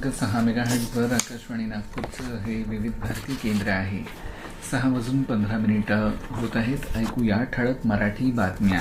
पूर्णांक सहा मेगाहर्टवर आकाशवाणी नागपूरचं हे विविध भारती केंद्र आहे. सहा वाजून पंधरा मिनिटं होत आहेत. ऐकूया ठळक मराठी बातम्या.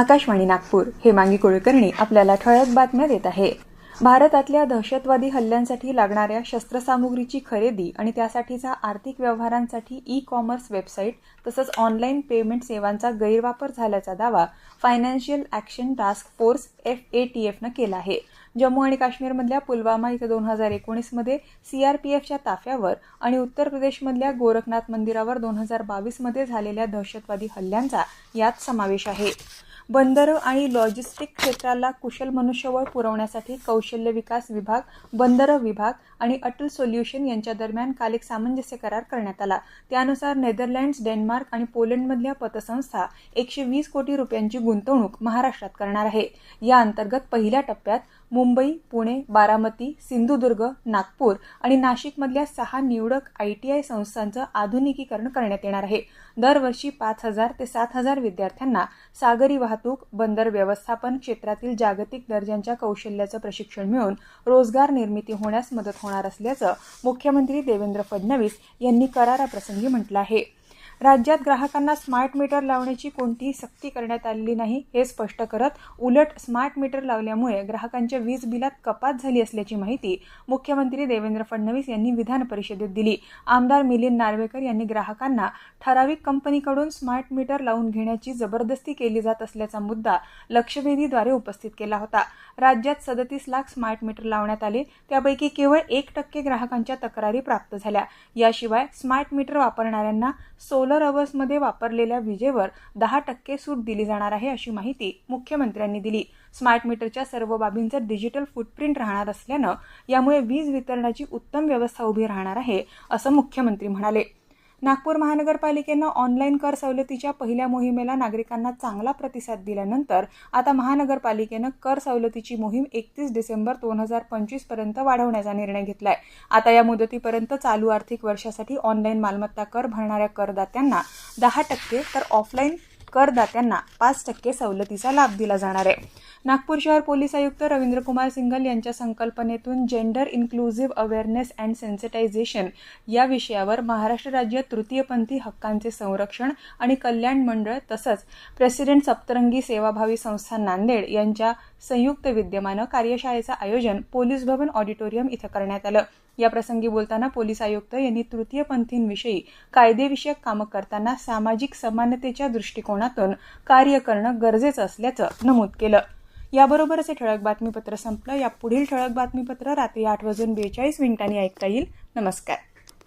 आकाशवाणी नागपूर हेमांगी कुलकर्णी आपल्याला ठळक बातम्या देत आहे. भारतातल्या दहशतवादी हल्ल्यांसाठी लागणाऱ्या शस्त्रसामुग्रीची खरेदी आणि त्यासाठीचा आर्थिक व्यवहारांसाठी ई कॉमर्स वेबसाईट तसंच ऑनलाईन पेमेंट सेवांचा गैरवापर झाल्याचा दावा financial action task force F A T एफनं केला आहे. जम्मू आणि काश्मीरमधल्या पुलवामा इथं दोन हजार एकोणीसमध्ये सीआरपीएफच्या ताफ्यावर आणि उत्तर प्रदेशमधल्या गोरखनाथ मंदिरावर दोन हजार बावीसमध्ये झालेल्या दहशतवादी हल्ल्यांचा यात समावेश आहे. बंदरं आणि लॉजिस्टिक क्षेत्राला कुशल मनुष्यबळ पुरवण्यासाठी कौशल्य विकास विभाग बंदरं विभाग आणि अटल सोल्युशन यांच्या दरम्यान काल एक सामंजस्य करार करण्यात आला. त्यानुसार नेदरलँड्स डेन्मार्क आणि पोलंडमधल्या पतसंस्था एकशे वीस कोटी रुपयांची गुंतवणूक महाराष्ट्रात करणार आहे. या अंतर्गत पहिल्या टप्प्यात मुंबई पुणे बारामती सिंधुदुर्ग नागपूर आणि नाशिकमधल्या सहा निवडक आय टी आय संस्थांचं आधुनिकीकरण करण्यात येणार आहे. दरवर्षी पाच हजार ते सात हजार विद्यार्थ्यांना सागरी वाहतूक बंदर व्यवस्थापन क्षेत्रातील जागतिक दर्जांच्या कौशल्याचं प्रशिक्षण मिळून रोजगार निर्मिती होण्यास मदत होणार असल्याचं मुख्यमंत्री देवेंद्र फडणवीस यांनी कराराप्रसंगी म्हटलं आहे. राज्यात ग्राहकांना स्मार्ट मीटर लावण्याची कोणतीही सक्ती करण्यात आलेली नाही हे स्पष्ट करत उलट स्मार्ट मीटर लावल्यामुळे ग्राहकांच्या वीज बिलात कपात झाली असल्याची माहिती मुख्यमंत्री देवेंद्र फडणवीस यांनी विधान परिषदेत दिली. आमदार मिलिंद नार्वेकर यांनी ग्राहकांना ठराविक कंपनीकडून स्मार्ट मीटर लावून घेण्याची जबरदस्ती केली जात असल्याचा मुद्दा लक्षवेधीद्वारे उपस्थित केला होता. राज्यात सदतीस लाख स्मार्ट मीटर लावण्यात आले त्यापैकी केवळ एक टक्के ग्राहकांच्या तक्रारी प्राप्त झाल्या. याशिवाय स्मार्ट मीटर वापरणाऱ्यांना सोलर अवर्समध्ये वापरलेल्या विजेवर दहा टक्के सूट दिली जाणार आहे अशी माहिती मुख्यमंत्र्यांनी दिली. स्मार्ट मीटरच्या सर्व बाबींचं डिजिटल फुटप्रिंट राहणार असल्यानं यामुळे वीज वितरणाची उत्तम व्यवस्था उभी राहणार आहे असं मुख्यमंत्री म्हणाले. नागपूर महानगरपालिकेनं ऑनलाईन कर सवलतीच्या पहिल्या मोहिमेला नागरिकांना चांगला प्रतिसाद दिल्यानंतर आता महानगरपालिकेनं कर सवलतीची मोहीम एकतीस डिसेंबर दोन हजार पंचवीसपर्यंत वाढवण्याचा निर्णय घेतलाय. आता या मुदतीपर्यंत चालू आर्थिक वर्षासाठी ऑनलाईन मालमत्ता कर भरणाऱ्या करदात्यांना दहा टक्के तर ऑफलाईन करदात्यांना पाच टक्के सवलतीचा लाभ दिला जाणार आहे. नागपूर शहर पोलीस आयुक्त रवींद्रकुमार सिंगल यांच्या संकल्पनेतून gender inclusive awareness and sensitisation या विषयावर महाराष्ट्र राज्य तृतीयपंथी हक्कांचे संरक्षण आणि कल्याण मंडळ तसंच प्रेसिडेंट सप्तरंगी सेवाभावी संस्था नांदेड यांच्या संयुक्त विद्यमानं कार्यशाळेचं आयोजन पोलीस भवन ऑडिटोरियम इथं करण्यात आलं. या प्रसंगी बोलताना पोलीस आयुक्त यांनी तृतीयपंथींविषयी कायदेविषयक कामं करताना सामाजिक समानतेच्या दृष्टिकोनातून कार्य करणं गरजेचं असल्याचं नमूद केलं. याबरोबरच हे ठळक बातमीपत्र संपलं. या पुढील ठळक बातमीपत्र रात्री आठ वाजून बेचाळीस मिनिटांनी ऐकता येईल. नमस्कार.